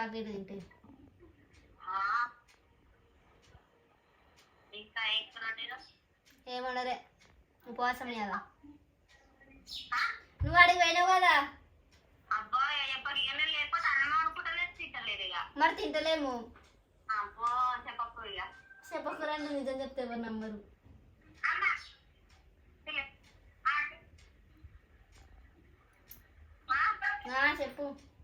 Chocolate తింటే ఇంకా ఎక్కువ ఏమనరే ఉపవాసం కదా నువ్వు అడిగి పోయినావు కదా? అబ్బా ఎప్పటి ఏమైనా లేకపోతే అన్నం అనుకుంటేనే తింటలేదు ఇక. మరి తింటలేము. అబ్బో చెప్పకు ఇక. చెప్పకురా నువ్వు నిజం చెప్తే ఎవరు నమ్మరు. చెప్పు. నువ్వే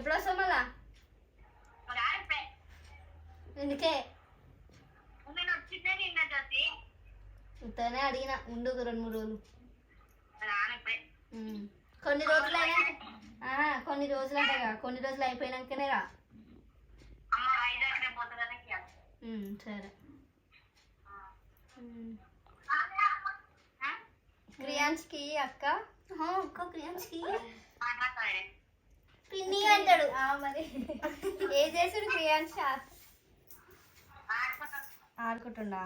ఎప్పుడు వస్తావు మళ్ళా ఎందుకే ఇంతనే అడిగిన ఉండు రెండు మూడు రోజులు. కొన్ని రోజులు అయినాక ఆహా, కొన్ని రోజులు అంటగా కొన్ని రోజులు అయిపోయినాకనే రా సరే. క్రియాంష్కి అక్క అక్క మాట్లాడతాడే పిన్ని అంటాడు. మరి. ఏ చేసుడు క్రియాంశ ఆడుకుంటుండా?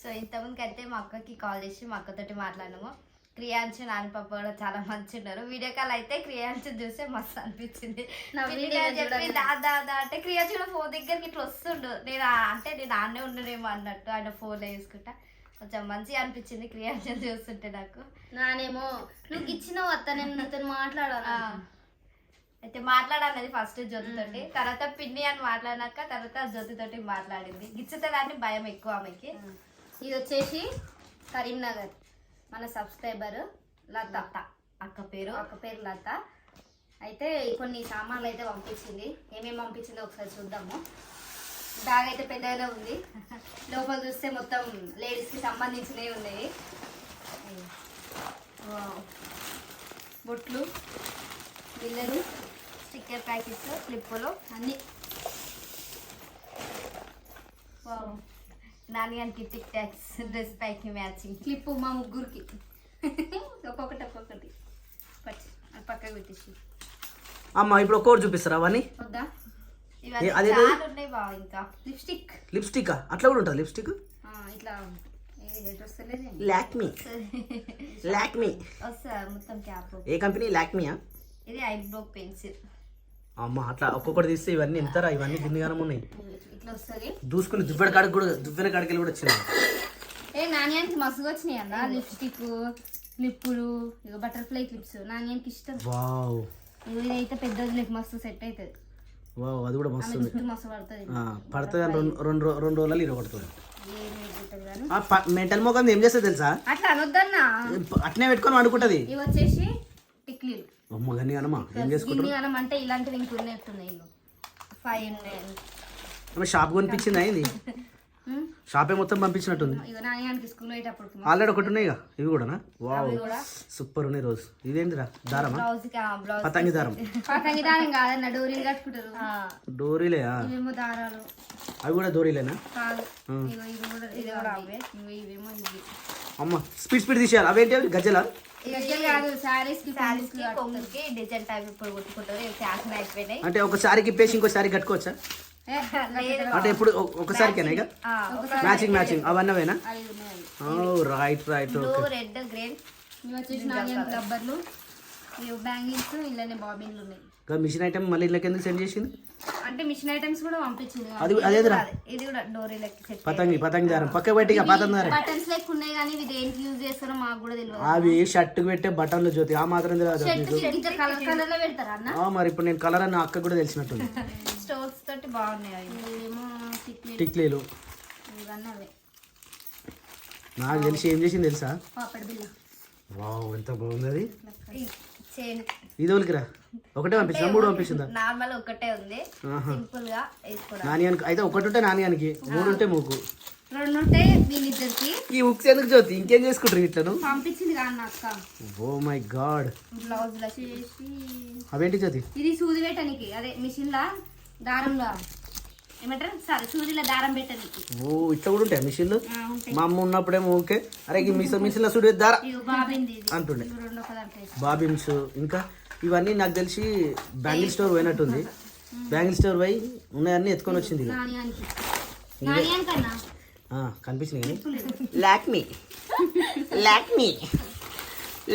సో ఇంతకుముందుకు అయితే మా అక్కకి కాల్ చేసి మా అక్కతోటి మాట్లాడినాము. క్రియాంశ నాన్న పాప కూడా చాలా మంచి ఉన్నారు. వీడియో కాల్ అయితే క్రియాంశ చూస్తే మస్తు అనిపించింది. చెప్పి చూడగానే. దా దా దా అంటే క్రియాంశ ఫోన్ దగ్గరికి ఇట్లా వస్తుండు. నేను అంటే నేను ఆడనే ఉండనేమో అన్నట్టు ఆయన ఫోన్లో వేసుకుంటా కొంచెం మంచిగా అనిపించింది క్రియాంశ చూస్తుంటే నాకు. నానేమో నువ్వు ఇచ్చినావు అత్త నేను నీతో మాట్లాడాలా. అయితే మాట్లాడాలన్నది ఫస్ట్ జ్యోతితోటి తర్వాత పిన్ని అని మాట్లాడినాక తర్వాత జ్యోతితోటి మాట్లాడింది. గిచ్చుతుందని భయం ఎక్కువ ఆమెకి. ఇది వచ్చేసి కరీంనగర్. మన సబ్స్క్రైబర్ లత. అక్క పేరు. ఒక పేరు లత. అయితే కొన్ని సామాన్లు అయితే పంపించింది. ఏమేమి పంపించిందో ఒకసారి చూద్దాము. బ్యాగ్ అయితే పెద్దగానే ఉంది. లోపల చూస్తే మొత్తం లేడీస్కి సంబంధించినవి ఉన్నాయి. బొట్లు బిల్లలు. స్టిక్కర్ ప్యాకెట్స్ క్లిప్పులు అన్నీ. నాని గారికి tic tacs dress pack matching. Clip మా ముగ్గురికి. ఒక్కొక్కటి ఒక్కొక్కటి. పచ్చి అది పక్కకు పెట్టేసి. అమ్మ ఇప్పుడు ఒక్కొక్కటి చూపిస్తారా అవన్నీ? వద్దా? ఇవన్నీ? చాలా ఉన్నాయి బావ ఇంకా. లిప్స్టిక్. లిప్స్టిక్? అట్లా కూడా ఉంటుంది లిప్స్టిక్? ఇట్లా లాక్మీ. లాక్మీ. వస్తా మొత్తం క్యాప్. ఏ కంపెనీ? లాక్మీయా? ఇది ఐబ్రో పెన్సిల్. అమ్మ అట్లా ఒక్కొక్కటి తీస్తే ఇవన్నీ ఎంతరా? ఇవన్నీ దిన్నిగానం ఉన్నాయి. దూసుకుని దువ్వెన కాడికి కూడా దువ్వెన కాడికి కూడా వచ్చినాయి. ఏ నాణ్యానికి మస్తుగా వచ్చినాయి అన్న. లిప్స్టిక్ క్లిప్పులు ఇక బటర్ఫ్లై క్లిప్స్. నాణ్యానికి ఇష్టం. వావ్. ఇవి అయితే పెద్దది నీకు మస్తు సెట్ అవుతుంది వావ్ అది కూడా మస్తు మస్తు పడుతుంది. పడుతుంది రెండు రెండు రో- రెండు రోజులు ఇరగొడుతుంది మెంటల్ మొఖం ఏం చేస్తుంది తెలుసా? అట్లా అనొద్దన్నా. అట్నే పెట్టుకొని వండుకుంటది. ఇవి వచ్చేసి టిక్లీలు. అమ్మ ఏం చేసుకుంటారు? అంటే ఇలాంటివి ఫైవ్ ఉన్నాయి. అమ్మ షాప్ కొనిపించింది అయింది? షాపే మొత్తం పంపించినట్టుంది. ఆల్రెడీ ఒకటి ఉన్నాయి ఇవి కూడానా వావ్. సూపర్ ఉన్నాయి రోజు. ఇదేంటిరా దారమా? బ్లౌజ్కి బ్లౌజ్ పతంగి దారం. పతంగి దారం కాదన్న డోరీలు కట్టుకుంటారు. డోరీలే ఆ. ఇవేమో దారాలు. అవి కూడా డోరీలేనా? అమ్మ స్పీడ్ స్పీడ్ తీసేయాలి. అవేంటి అవి? గజ్జలా? డిజైన్ టైప్ ఇప్పుడు కుట్టుకుంటారు ఫ్యాషన్ అయిపోయినాయి. అంటే ఒక సారికి ఇప్పేసి ఇంకో సారీ కట్టుకోవచ్చా? అంటే ఎప్పుడు ఒ- ఒకసారికేనా ఇక? Matching matching అవన్నవేనా? Right right red green bangles ఇలానే బాబిన్లు ఉన్నాయి. ఇంకా మిషన్ ఐటమ్ మళ్ళీ ఇళ్ళకి ఎందుకు సెండ్ చేసింది అంటే మిషన్ ఐటమ్స్ కూడా పంపించింది అది అదేదిరా ఇది కూడా డోరీలకి సెట్ పతంగి పతంగి దారం. పక్క పెట్టి ఇక పతంగి దారం. బటన్స్ లెక్క ఉన్నాయి కానీ ఇవి దేనికి యూజ్ చేస్తారో మాకు కూడా తెలియదు. అవి షర్ట్కి పెట్టే బటన్లు జ్యోతి ఆ మాత్రం తెలియదు ఇంత కలర్ కలర్లో పెడతారా అన్న? ఆ, మరి ఇప్పుడు నేను కలర్ అని అక్క కూడా తెలిసినట్టుంది. స్టోన్స్ తోటి బాగున్నాయి అవి. టిక్లీ టిక్లీలు. ఇవన్నీ అవే నాకు తెలిసి ఏం చేసింది తెలుసా? పాపడి బిల్ల వావ్ ఎంత బాగుంది అది. ఇది ఒలికిరా ఒకటే పంపించిందా? మూడు పంపించిందా? నార్మల్ ఒకటే ఉంది. సింపుల్గా వేసుకోవడం. నానియానికి అయితే ఒకటి ఉంటే నానియానికి మూడు ఉంటే మూకు. రెండు ఉంటాయి వీళ్ళిద్దరికి. ఈ ఉక్స్ ఎందుకు జ్యోతి? ఇంకేం చేసుకుంటారు ఇట్లను పంపించింది కాదు నా అక్క. Oh my god. బ్లౌజ్ చేసి అవేంటి జ్యోతి? ఇది సూది పెట్టడానికి అదే మిషన్ లా దారంలో ఏమంటారు? సారీ సూదిలో దారం పెట్టడానికి ఓ ఇట్లా కూడా ఉంటాయి మిషన్లు? మా అమ్మ ఉన్నప్పుడేమో ఓకే. అరే ఈ మిషన్ మిషన్లో సుడి దారా. అంటుండే. బాబిన్స్ ఇంకా ఇవన్నీ నాకు తెలిసి బ్యాంగిల్ స్టోర్ పోయినట్టుంది. బ్యాంగిల్ స్టోర్ పోయి ఉన్నాయన్నీ ఎత్తుకొని వచ్చింది కనిపించింది కానీ. Lakme. Lakme.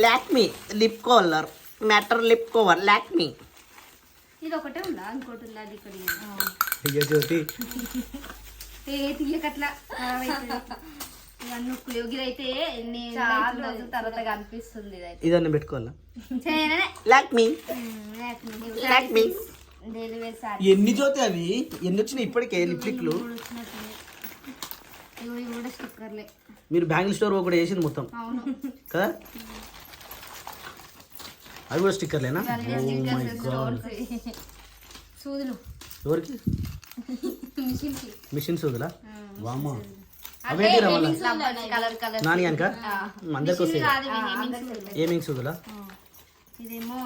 Lakme lip colour. Matter lip cover. Lakme. ఇది ఒకటే ఉందా? ఇంకోటి ఉందా? అది ఇక్కడ అయ్యో జ్యోతి ఏ తీయకట్లా? ఇవన్నీ ఉక్కులు యోగిదైతే ఎన్ని చాలా రోజుల తర్వాత కనిపిస్తుంది ఇదైతే. ఇదన్నీ పెట్టుకోవాలా? లాక్మీ లాక్మీ ఎన్ని జ్యోతి అవి? ఎన్ని వచ్చినాయి ఇప్పటికే స్టిక్కర్లే. మీరు బ్యాంగిల్ స్టోర్ ఒకటి వేసింది మొత్తం. అవును. కదా? అవి కూడా స్టిక్కర్లేనా? Oh ఎవరికి? మిషన్ సూదులా వామా అవేంటి రవ్వాల కలర్ కలర్ నాని కనుక అందరికి వస్తాయి. ఏమింగ్ సూదులా ఇదేమో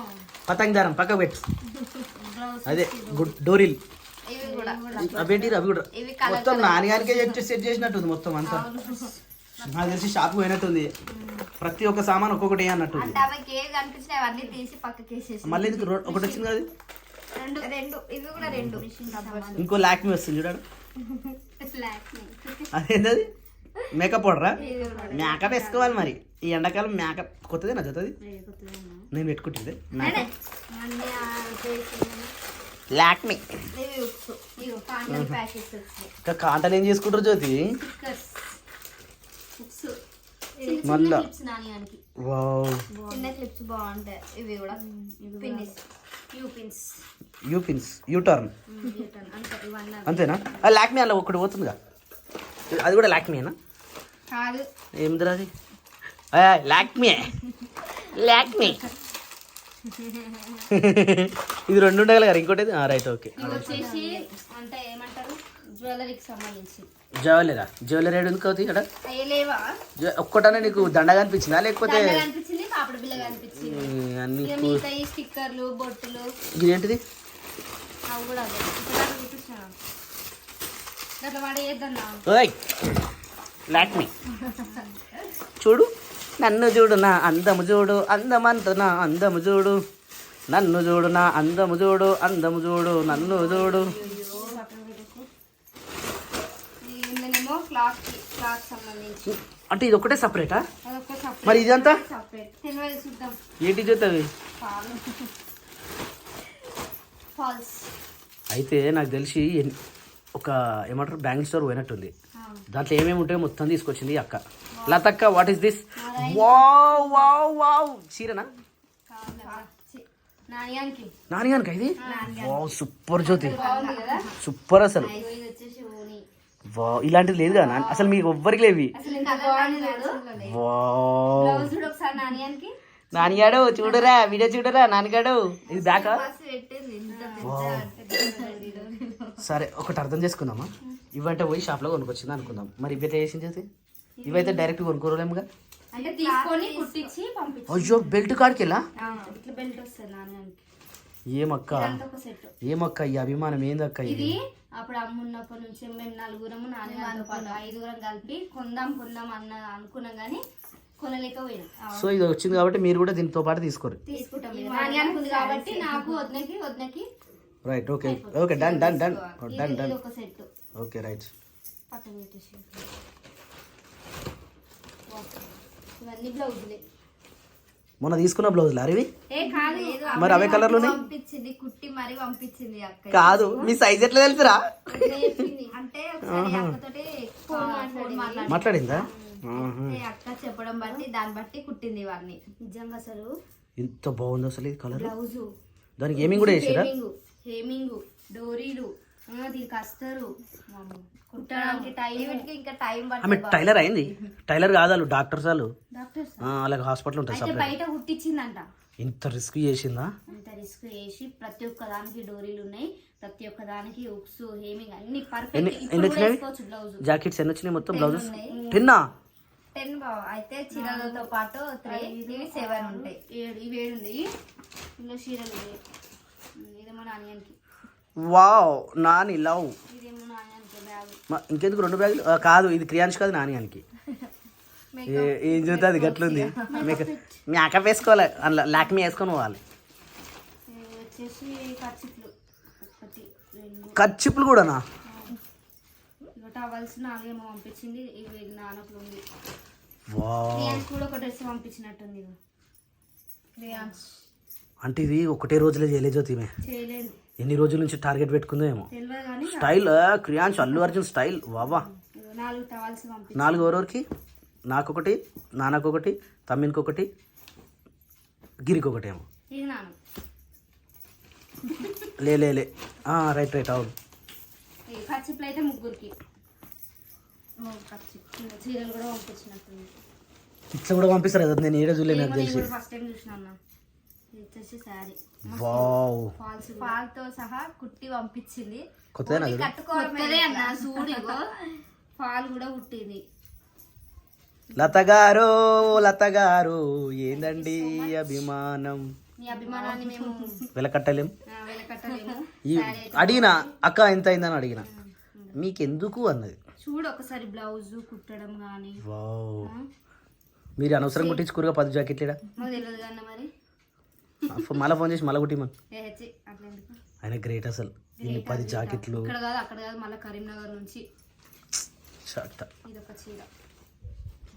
పతంగ్ దారం పక్కకు పెట్టు. అదే గుడ్ డోరిల్. ఇవి కూడా. అవేంటి అవి కూడా? మొత్తం నాన్నగారికే సెట్ సెట్ చేసినట్టుంది మొత్తం అంతా. నాకు తెలిసి షాప్ పోయినట్టుంది. ప్రతి ఒక్క సామాన్ ఒక్కొక్కటి అన్నట్టుంది. వేసేసి మళ్ళీ ఒకటి వచ్చింది కదా? రెండు రెండు. ఇవి కూడా రెండు. ఇంకో లాక్మీ వస్తుంది చూడాడు. అదేంటది? మేకప్ పౌడరా? మేకప్ వేసుకోవాలి మరి. ఈ ఎండాకాలం మేకప్ కొత్తదే నా జతది. కొత్తదేనా? నేను పెట్టుకుంటుంది. లాక్మీ. ఇంకా కాంటన్ ఏం చేసుకుంటారు జ్యోతి? మళ్ళా. వావ్. చిన్న క్లిప్స్ బాగుంటాయి. ఇవి కూడా. Finish U pins U pins U turn అంతేనా? లాక్మీ అలా ఒకటి పోతుందిగా. అది కూడా లాక్మీనా కాదు. ఏమిదిరా అది? లాక్మీ లాక్మీ. ఇది రెండు ఉండాలి కదా ఇంకోటి రైట్ ఓకే అంటే జ్యువెలరీకి సంబంధించి. జ్యువెలరా జ్యువెలరీ ఏడు అవుతుంది ఇక్కడ? ఒక్కటనే నీకు లేకపోతే దండ కనిపించింది పాపడ బిల్ల కనిపించింది ఈ అన్ని ఇక కూ- మిగతా ఈ స్టిక్కర్లు బొట్టులు. ఇదేంటిది? అవి కూడా అదే. ఇక్కడ చూపించాను. అట్లా వాడే చేద్దన్నా ఓయ్ లాక్మీ చూడు. నన్ను చూడు నా అందము చూడు అందమంత నా అందము చూడు. నన్ను చూడు నా అందము చూడు అందము చూడు నన్ను చూడు. క్లాత్ క్లాత్ సంబంధించి. అంటే ఇది ఒకటే సపరేటా? మరి ఇదంతా? సపరేట్. తెలియదు చూద్దాం. ఏంటి ఫాల్స్. అయితే నాకు తెలిసి ఒక ఏమంటారు బ్యాంక్ స్టోర్ పోయినట్టుంది. దాంట్లో ఏమేమి ఉంటాయో మొత్తం తీసుకొచ్చింది అక్క. లతక్క what is this wow wow wow. చీరనా? నానిగానికి ఇది? Wow super Jyothi. సూపర్ అసలు. వావ్ ఇలాంటిది లేదు కదా నాన్న? అసలు మీకు ఎవ్వరికి లేవి నానిగాడు చూడరా వీడియో చూడరా నాన్నగాడు ఇది బ్యాకా? సరే ఒకటి అర్థం చేసుకుందామా? ఇవంటే పోయి షాప్లో కొనుక్కొచ్చింది అనుకుందాం. మరి ఇవైతే వేసింది జ్యోతి ఇవైతే డైరెక్ట్ కొనుక్కోలేముగా? అంటే తీసుకొని కుట్టించి పంపించి. అయ్యో బెల్ట్ కాడికి వెళ్ళా ఇట్లా బెల్ట్ వస్తుంది ఏమక్క? ఏమక్క ఈ అభిమానం ఏందక్క ఇది? ఇది అప్పుడు అమ్మున్నప్పటి నుంచి మేము నలుగురము నాన్నగారితో పాటు ఐదుగురం కలిపి కొందాం కొందాం అన్న అనుకున్నాం కానీ కొనలేకపోయినాం సో ఇది వచ్చింది కాబట్టి మీరు కూడా దీంతో పాటు తీసుకోరు. కాబట్టి నాకు వద్దకి వద్దకి right okay okay done done done done ఇది డన్ ఒక సెట్. ఓకే. రైట్ ఇవన్నీ బ్లౌజులే. మొన్న తీసుకున్న బ్లౌజులు అరివి? ఏ కాదు మరి అవే కలర్లు ఉన్నాయి? పంపించింది కుట్టి మరి పంపించింది అక్క కాదు మీ సైజ్ ఎట్లా తెలుసురా? చెప్పింది అంటే ఒకసారి అక్కతోటి ఫోన్ మాట్లాడి మాట్లాడిందా. అక్క చెప్పడం బట్టి దాన్ని బట్టి కుట్టింది ఇవన్నీ. నిజంగా అసలు? ఎంత బాగుంది అసలు ఈ కలర్. బ్లౌజు. దానికి ఏమింగ్ కూడా వేసారా? హేమింగ్. హేమింగ్. డోరీలు. దీనికి వస్తారు కుట్టడానికి టైం వీటికి ఇంకా టైం ఆమె టైలర్ అయింది. టైలర్ కాదు వాళ్ళు డాక్టర్స్ వాళ్ళు. డాక్టర్స్? వాళ్ళకి హాస్పిటల్ ఉంటుంది అయితే బయట కుట్టించిందంట. ఇంత రిస్క్ చేసిందా? అంత రిస్క్ చేసి ప్రతి ఒక్క దానికి డోరీలు ఉన్నాయి. ప్రతి ఒక్క దానికి ఉక్స్ హేమింగ్ అన్ని పర్ఫెక్ట్ ఎన్ని వచ్చినాయి? జాకెట్స్ ఎన్ని వచ్చినాయి మొత్తం బ్లౌజెస్. టెన్నా? టెన్ బావ. అయితే చీరలతో పాటు త్రీ ఇవి సెవెన్ ఉంటాయి. ఏడు ఇవి ఏడు ఉంది ఇందులో చీరలు ఉమ్, ఇదేమో నాణ్యానికి వావ్ నాని లవ్. మ- ఇంకెందుకు రెండు బ్యాగులు? కాదు ఇది క్రియాంష్ కాదు నానియానికి ఏ- ఏం చూస్తుంది గట్లుంది. మీకు మేకప్ వేసుకోవాలి. అందులో లాక్మీ వేసుకొని పోవాలి. ఖర్చుపులు కూడానా? ఇవి టవల్స్ నాలుగేమో పంపించింది. ఇవి నానట్లు ఉంది వావ్. ప్రియాంక్ కూడా ఒక డ్రెస్ పంపించినట్టుంది ఇగో. క్రియాన్స్ అంటే ఇది ఒకటే రోజులే చేయలేదు జ్యోతి ఈమె. చేయలేదు. ఎన్ని రోజుల నుంచి టార్గెట్ పెట్టుకుందో ఏమో. తెలియదు కానీ స్టైల్ క్రియాన్స్ అల్లు అర్జున్ స్టైల్. వావా నాలుగు ఎవరెవరికి? నాకొకటి నాన్నకొకటి తమ్మినికొకటి గిరికొకటి ఏమో లే లే రైట్ రైట్ అవును. అయితే ముగ్గురికి. ఇట్లా కూడా పంపిస్తారు కదా నేను ఏడా చూడలేదు నాకు తెలిసి. ఫస్ట్ టైం వచ్చేసి శారీ. వావ్. ఫాల్స్ పాలతో సహా కుట్టి పంపించింది. కొత్తదేనా ఓన్లీ ఇది? కట్టుకోవడమే కొత్తదే అన్న చూడు ఇగో. ఫాల్ కూడా పుట్టింది లత గారు లత గారు ఏందండి ఈ అభిమానం? మీ అభిమానాన్ని మేము వెలకట్టలేం? ఆ, వెలకట్టలేము. ఈ అడిగిన అక్క ఎంత అయిందని అడిగిన? మీకెందుకు అన్నది? చూడు ఒకసారి బ్లౌజ్ కుట్టడం కానీ వావ్. మీరు అనవసరం కుట్టించుకోరుగా పది జాకెట్లేడా? మాకు తెలియదు కన్నా మరి. మళ్ళీ ఫోన్ చేసి మళ్ళీ కుట్టిమని. ఆయన గ్రేట్ అసలు. ఇన్ని పది జాకెట్లు. ఇక్కడ కాదు అక్కడ కాదు మళ్ళీ కరీంనగర్ నుంచి. షర్ట్ చీర.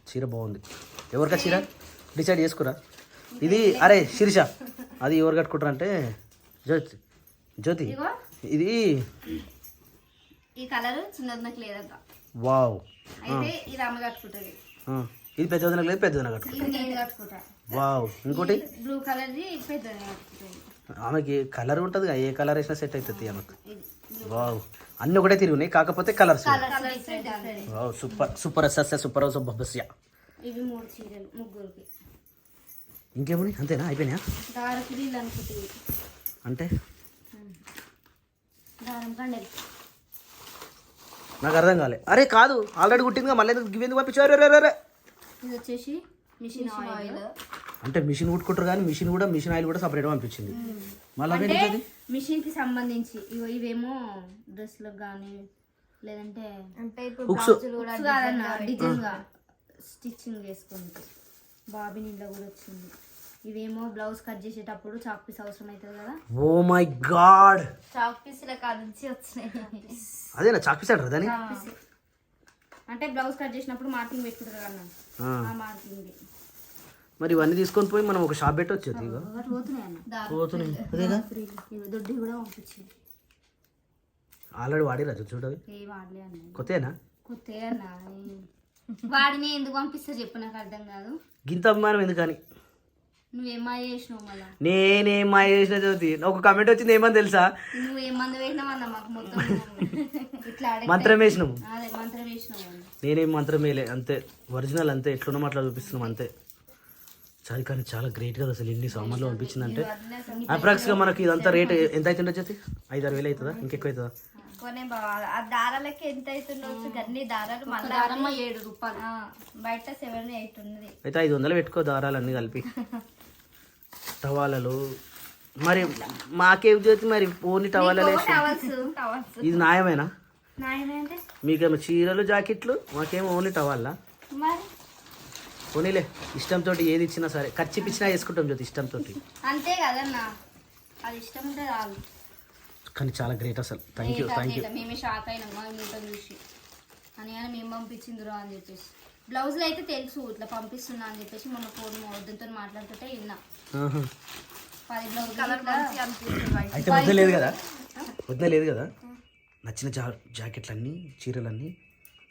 చీర బాగుంది. ఎవరికా చీర? డిసైడ్ చేసుకురా. ఇది అరే శిరీష. అది ఎవరు కట్టుకుంటారు అంటే జ్యోతి. జ్యోతి ఇది ఈ కలర్ చిన్నది నాకు లేదంట వావ్. అయితే ఇది అమ్మ కట్టుకుంటుంది. ఇది లేదు కట్టు ఇది నేను కట్టుకుంటా. వావ్. ఇంకోటి? బ్లూ కట్టుకుంటుంది. ఆమెకి కలర్ ఉంటుంది ఏ కలర్ వేసినా సెట్ అవుతుంది ఆమెకు. వావ్. అన్ని ఒకటే తిరిగి ఉన్నాయి కాకపోతే colours colour wow super super సస్య సూపర్ బస్య ఇవి మూడు చీరలు ముగ్గురికి. ఇంకేమున్నాయి? అంతేనా? అనుకుంటుంది అంటే? నాకు అర్థం కాలే. అరే కాదు. ఆల్రెడీ కుట్టిందిగా మళ్ళీ ఎందుకు గివ్ ఎందుకు పంపించారు రే, రే. ఇది వచ్చేసి మిషన్ ఆయిల్. అంటే మిషన్ కుట్టుకుంటారు కానీ మిషన్ కూడా మిషన్ ఆయిల్ కూడా సపరేట్ పంపించింది మళ్ళీ మిషన్కి సంబంధించి ఇగో ఇవేమో డ్రెస్లకు కానీ లేదంటే అంటే ఇప్పుడు డిజైన్గా స్టిచ్చింగ్ చేసుకుంటే. బాబిన్ ఇంట్లో కూడా వచ్చింది. ఇవేమో బ్లౌజ్ కట్ చేసేటప్పుడు చాక్ పీస్ అవసరం అవుతుంది కదా? Oh my God! చాక్ పీసుల కాడ నుంచి వచ్చినాయి. అదేనా? చాక్పీస్ అంటారు దాని అంటే బ్లౌజ్ కట్ చేసినప్పుడు మార్కింగ్ పెట్టుకుంటారు అన్న. ఆ. మార్కింగ్ మరి ఇవన్నీ తీసుకొని పోయి మనం ఒక షాప్ పెట్టి వచ్చేది దొడ్డి కూడా పంపించింది ఆల్రెడీ వాడిరా చూడవి ఏ వాడలే అన్న. కొత్తేనా కొత్త అన్న. వాడిని ఎందుకు పంపిస్తా చెప్పు నాకు అర్థం కాదు. గింత అభిమానం ఎందుకని? నేనేం మాయ చేసిన చదువుతి ఒక కమెంట్ వచ్చింది ఏమని తెలుసా? మంత్రం వేసినాము అన్న. నేనేం మంత్రం వేయలే అంతే. ఒరిజినల్ అంతే ఎట్లున్నామో అట్లా చూపిస్తున్నాం అంతే. చాలా కానీ చాలా గ్రేట్ కదా అసలు ఎన్ని సామాన్లు పంపించిందంటే. అప్రాక్స్గా మనకి ఇదంతా రేట్ ఎంత అవుతుందో వచ్చేసి ఐదు ఆరు వేలు అవుతుందా? ఇంకెక్కువ అవుతుందా? కొనే బాగా ఆ దారాలకి ఎంత అవుతుండొచ్చు అన్ని దారాలు మళ్ళీ దారమ్మ ఏడు రూపాయలు. బయట సెవెన్ ఎయిట్ ఉన్నది. అయితే ఐదు వందలు పెట్టుకో దారాలు అన్నీ కలిపి. టవాలలు మరి మాకేం జ్యోతి మరి ఓన్లీ టవాలలు ఇది న్యాయమేనా? మీకేమో చీరలు జాకెట్లు మాకేమో ఓన్లీ టవాలా మరి? పోనీలే ఇష్టంతో ఏది ఇచ్చినా సరే ఖర్చు ఇచ్చినా వేసుకుంటాం జ్యోతి ఇష్టంతో అంతే కదన్న అది ఇష్టం కానీ చాలా గ్రేట్ అసలు. థ్యాంక్ యూ థ్యాంక్ యూ మేమే షాక్ అయినాం చూసి. అని మేము పంపించిందిరా అని చెప్పేసి. బ్లౌజులు అయితే తెలుసు ఇట్లా పంపిస్తున్నా అని చెప్పేసి మొన్న ఫోన్ వద్దంతో మాట్లాడుతుంటే విన్నా. పది బ్లౌజ్ అయితే వద్ద లేదు కదా? వద్ద లేదు కదా? నచ్చిన జా జాకెట్లన్నీ చీరలన్నీ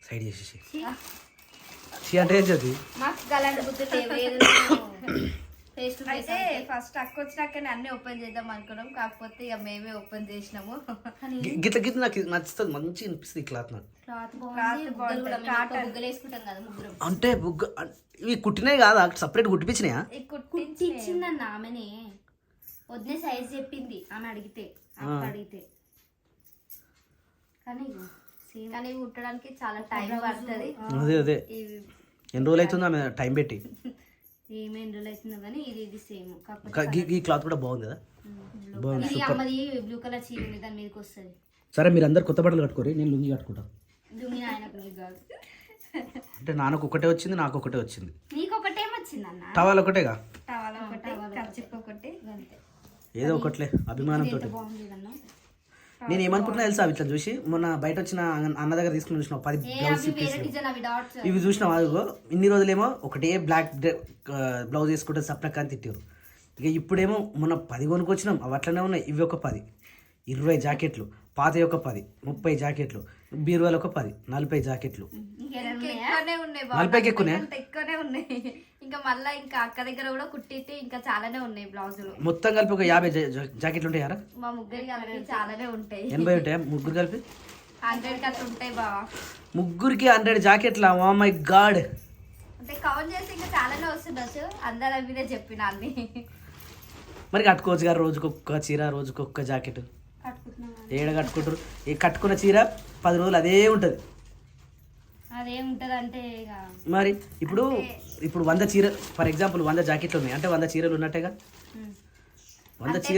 సైడ్ చేసేసి అంటే మాకు బుద్ధి లేవు ఏదో ఫేస్ టు ఫేస్ అయితే ఫస్ట్ అక్క వచ్చినాకనే అన్ని ఓపెన్ చేద్దాం అనుకున్నాం. కాకపోతే ఇక మేమే ఓపెన్ చేసినాము. గిట్ల గిట్ల నాకు నచ్చుతుంది. మంచిగా అనిపిస్తుంది క్లాత్ నాకు. అంటే బుగ్గ అన్- ఇవి కుట్టినాయి కాదా? సపరేట్ కుట్టిపించినాయా? ఈ కుట్టి కుట్టి ఇచ్చిందన్న ఆమెనే. వదిలే సైజ్ చెప్పింది. ఆమె అడిగితే. అడిగితే. కానీ కానీ కుట్టడానికి చాలా టైం పడుతుంది. అదే అదే. ఇవి ఎన్ని రోజులు అవుతుందో ఆమె టైం పెట్టి? ఏమేం రోజులు అవుతుందో కానీ ఇది ఇది సేమ్ కాకపోతే ఈ- క్లాత్ కూడా బాగుంది కదా? బాగుంది ఇది అమ్మది బ్లూ కలర్ చీర ఉంది దాని మీదకి వస్తుంది. సరే మీరు అందరు కొత్త బట్టలు కట్టుకోరి నేను లుంగి కట్టుకుంటాను దుమ్మి ఆయనకు నీకు కాదు. అంటే నాన్నకు ఒకటే వచ్చింది నాకు ఒకటే వచ్చింది. నీకు టవాల్ ఒకటేగా? టవల్ ఒకటి ఖర్చుకు ఒకటి. అంతే ఏదో ఒకట్లే అభిమానంతో బాగుంది నేను ఏమనుకుంటున్నా తెలుసా ఇట్లా చూసి? మొన్న బయట వచ్చిన అన్న- దగ్గర తీసుకుని చూసిన పది బ్లౌజ్ ఇవి చూసిన వాళ్ళు ఇన్ని రోజులేమో ఒకటే బ్లాక్ బ్లౌజ్ వేసుకుంటే సప్నక్క అని తిట్టారు ఇక ఇప్పుడేమో మొన్న పది కొనుక్కొచ్చినాం. అవి అట్లనే ఉన్నాయి. ఇవి ఒక పది. ఇరవై జాకెట్లు. పాత ఒక పది. ముప్పై జాకెట్లు. బీరువాలు ఒక పది. నలభై జాకెట్లు. నలభైకి ఎక్కువనే? ఇంకా మళ్ళీ ఇంకా అక్క దగ్గర కూడా కుట్టితే ఇంకా చాలానే ఉన్నాయి బ్లౌజులు. మొత్తం కలిపి ఒక యాభై జాకెట్లు ఉంటాయారా మా ముగ్గురికి కలిపి చాలానే ఉంటాయి. ఎనభై ఉంటాయా? ముగ్గురు కలిపి? హండ్రెడ్కి అట్లా ఉంటాయి బావా. ముగ్గురికి హండ్రెడ్ జాకెట్లా? Oh my god. అంటే కౌంట్ చేసి ఇంకా చాలానే వస్తుండొచ్చు అందరి మీదే చెప్పిన అన్ని. మరి కట్టుకోవచ్చు గారు రోజుకొక్క చీర రోజుకొక్క జాకెట్. ఏడ కట్టుకుంటారు? ఈ కట్టుకున్న చీర పది రోజులు అదే ఉంటుంది. మరి ఇప్పుడు ఇప్పుడు వంద చీర ఫర్ ఎగ్జాంపుల్ వంద జాకెట్లు ఉన్నాయి. అంటే వంద చీరలు ఉన్నట్టేగా. వంద పట్టు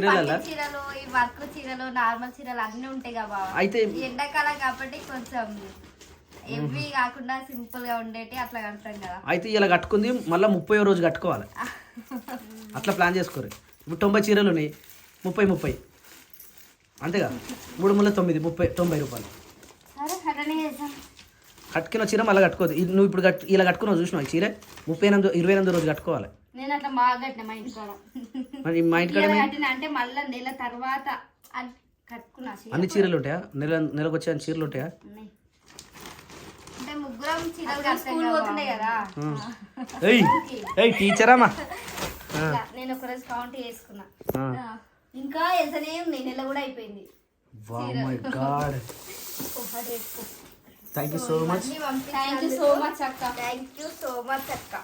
చీరలు ఈ వర్క్ చీరలు నార్మల్ చీరలు అన్ని ఉంటాయి కదా అయితే ఎండాకాలం కాబట్టి కొంచెం హెవీ కాకుండా సింపుల్గా ఉండేటి అట్లా కడతాం కదా. అయితే ఇలా కట్టుకుంది మళ్ళీ ముప్పై రోజు కట్టుకోవాలి. అట్లా ప్లాన్ చేసుకోరు. ఇప్పుడు తొంభై చీరలు ఉన్నాయి ముప్పై ముప్పై. అంతేగా? మూడు ముళ్ళ తొమ్మిది ముప్పై తొంభై రూపాయలు. సరే అట్లనే చేద్దాం. కట్టుకున్న చీర మళ్ళీ కట్టుకోదు నువ్వు ఇప్పుడు కట్టు ఇలా కట్టుకున్నావు చూసినావు చీర? ముప్పై ఎనిమిది ఇరవై ఎనిమిది రోజు కట్టుకోవాలి. నేను అట్లా బాగా కట్టిన మా ఇంటికాడ. మరి మా? కట్టిన అంటే మళ్ళా నెల తర్వాత కట్టుకున్నా. అన్ని చీరలు ఉంటాయా? నెల నెలకు వచ్చే అన్ని చీరలు ఉంటాయా? ఉన్నాయి. అంటే ముగ్గురం చీరలు అక్కడ స్కూల్ పోతుండే కదా ఏయ్ ఏయ్ టీచరామా నేను ఒకరోజు కౌంట్ చేసుకున్నా ఇంకా వెళ్తూనే ఉన్నాయి నెల కూడా అయిపోయింది. My god thank you so much thank you so much అక్క. థ్యాంక్ యూ సో మచ్ అక్క.